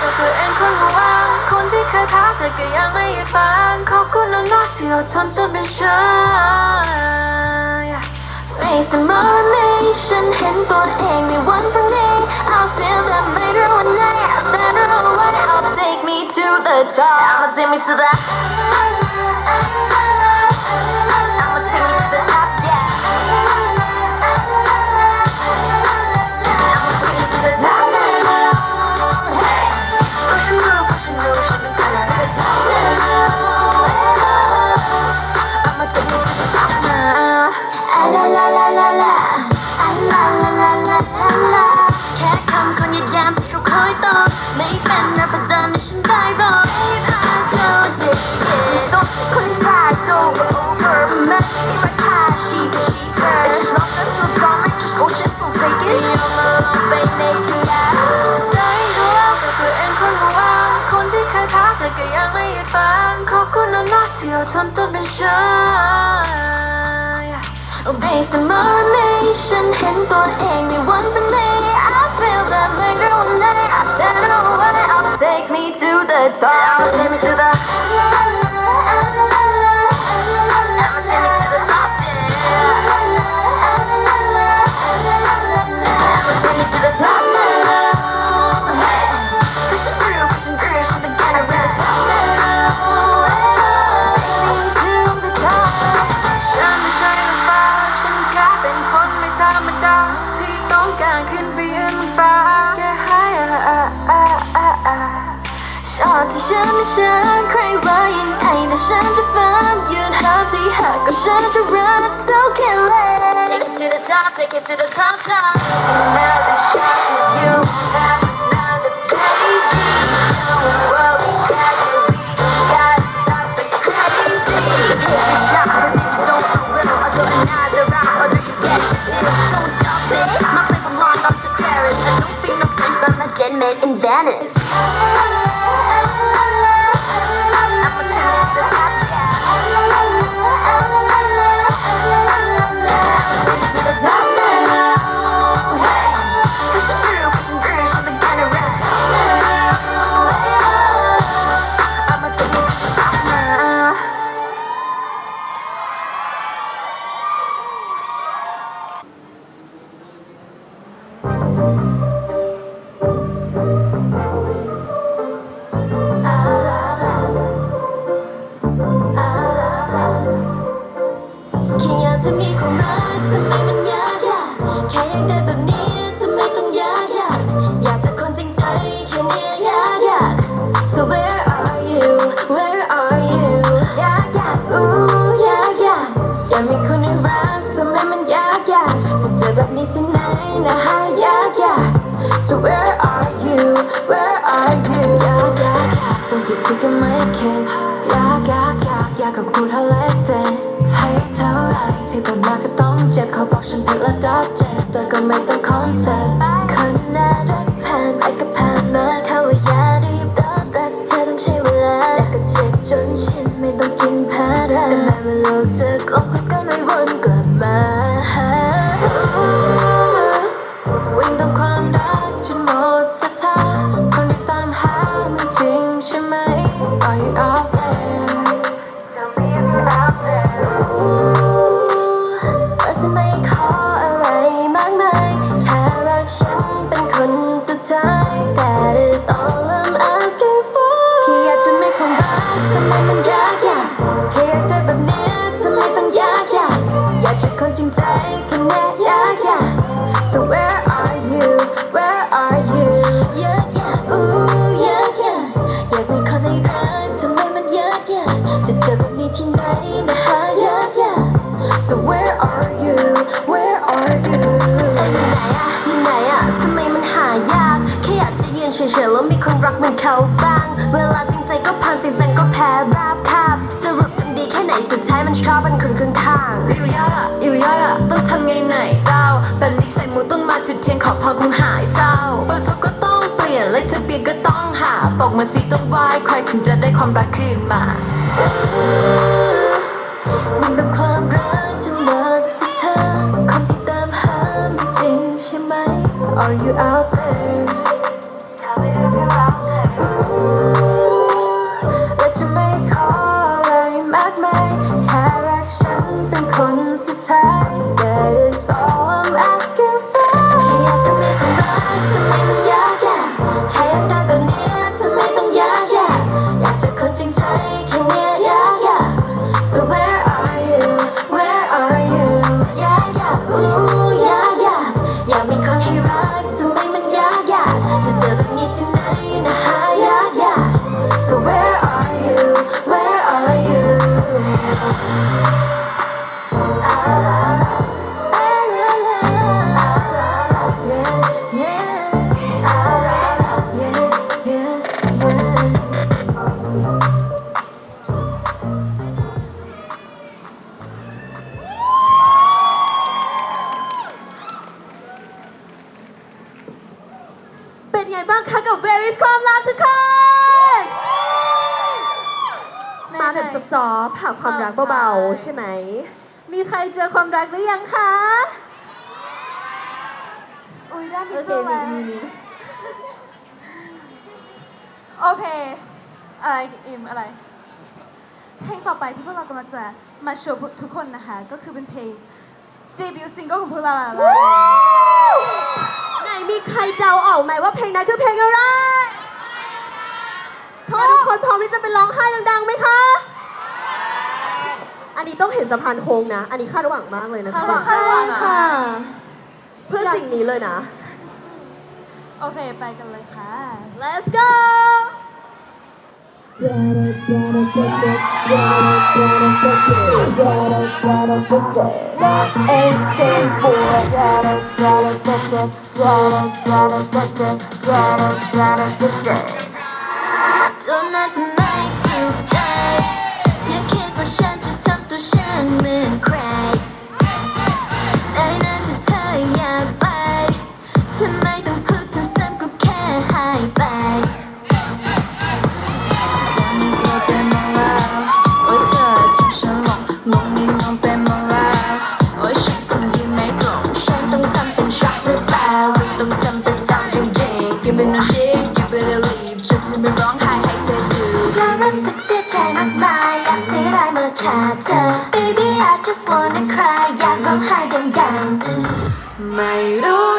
ก็ตัวเองคนหัวคนที่เคยท้าแต่ก็ยังไม่หยุดฝันขอบคุณน้องที่อดทนจนเป็นฉัน Face the morning ฉันเห็นตัวเองในวัน the top I'ma take me to the ยังไม่หยุดฝันขอบคุณน้องๆที่อดทนจนเป็นฉัน Oh, based on morning ฉันเห็นตัวเองในวันพรุ่งนี้ I feel that ไม่รู้วันไหน I better away I'll take me to the top I'ma take me to the I'ma ธรรมดาที่ต้องการขึ้นไปยืนฟ้าแค่ให้อะอะอะอะอะชอบที่ฉันไม่ฉันใครว่ายังไงแต่ฉันจะฟังยืนหาที่หักก็ฉันจะรัก so killing Take it to the top, take it to the top, top Another shot ให้เท่าไรที่ผ่านมาก็ต้องเจ็บเขาบอกฉันผิดและดับเจ็บแต่ก็ไม่ต้องคอนเซ็ปต์ เหมือนเขาบ้าง เวลาจริงใจก็พังจริงจังก็แพ้ราบคาบสรุปทำดีแค่ไหนสุดท้ายมันชอบเป็นคนข้างๆอยู่ยากอะอยู่ยากอะต้องทำไงไหนเล่าแบบนี้ใส่หมูต้นมาจุดเทียนขอพรคงหายเศร้าเบอร์โทรก็ต้องเปลี่ยนและเลยจะเปลี่ยนก็ต้องหาตกมาสิต้องไหวใครถึงจะได้ความรักคืนมามันเป็นความรักจนเลิศสิเธอคนที่ตามหามันจริงใช่ไหม Are you out คนสุดท้าย That is all ซอฟๆผ่าความรักเบาๆใช่ไหม มีใครเจอความรักหรือยังคะอุ้ยได้พิเจอแล้วโอเคอะไรอิมอะไร เพลงต่อไปที่พวกเรากำลังจะมาโชว์ทุกคนนะคะ ก็คือเป็นเพลง debut single ของพวกเราแล้วไหนมีใครเดาออกไหมว่าเพลงนั้นคือเพลงอะไรทุกคนพร้อมที่จะไปร้องไห้ดังๆไหมคะ อันนี้ต้องเห็นสะพานโค้งนะ อันนี้คาดหวังมากเลยนะคาดหวังใช่ค่ะค่ะเพื่อสิ่งนี้เลยนะ โอเค ไปกันเลยค่ะ Let's go ตัวน่าจะไม่ถูกใจอย่าคิดว่าฉัน จะทำตัวฉันเมือนใคร ได้นะถ้าเธออยากไป ทำไมต้องพูดซ้ำๆก็แค่หายไป วันนี้กลัวไปหมดแล้วว่าเธอทิ้งฉันลงงงนี่งงไปหมดแล้วว่าฉันคงยืนไม่ตรงฉันต้องทำเป็นช็อกหรือเปล่าหรือต้องทำเป็นสาวจริงๆ Give it no shit you better leave ฉันจะไม่ร้องไห้ให้เธอดู ความรู้สึกเสียใจมากมายอยากเสียดายเมื่อขาดเธอ I just wanna cry อยากร้องไห้ดังๆไม่รู้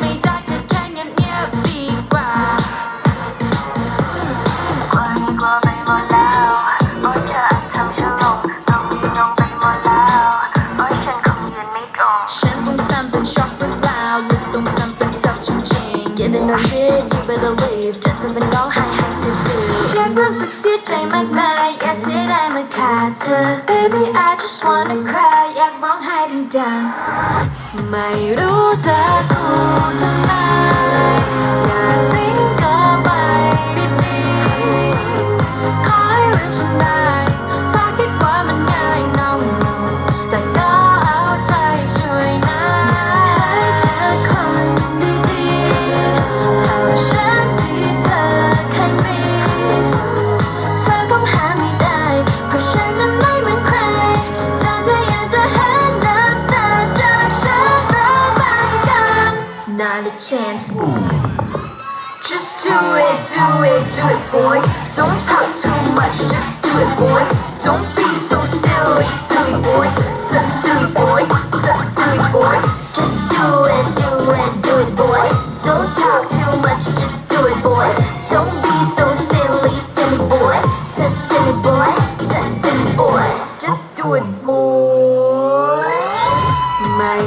ไม่ได้ มากมาย อยากเสียดายเมื่อขาดเธอ Baby I just wanna cry อยากร้องไห้ดังๆ ไม่รู้จะคู่ทำไม do it, do it, boy. Don't talk too much, just do it, boy. Don't be so silly, silly boy. So silly boy, so silly boy. Just do it, do it, do it, boy. Don't talk too much, just do it, boy. Don't be so silly, silly boy. So silly boy, so silly boy. Just do it, boy. My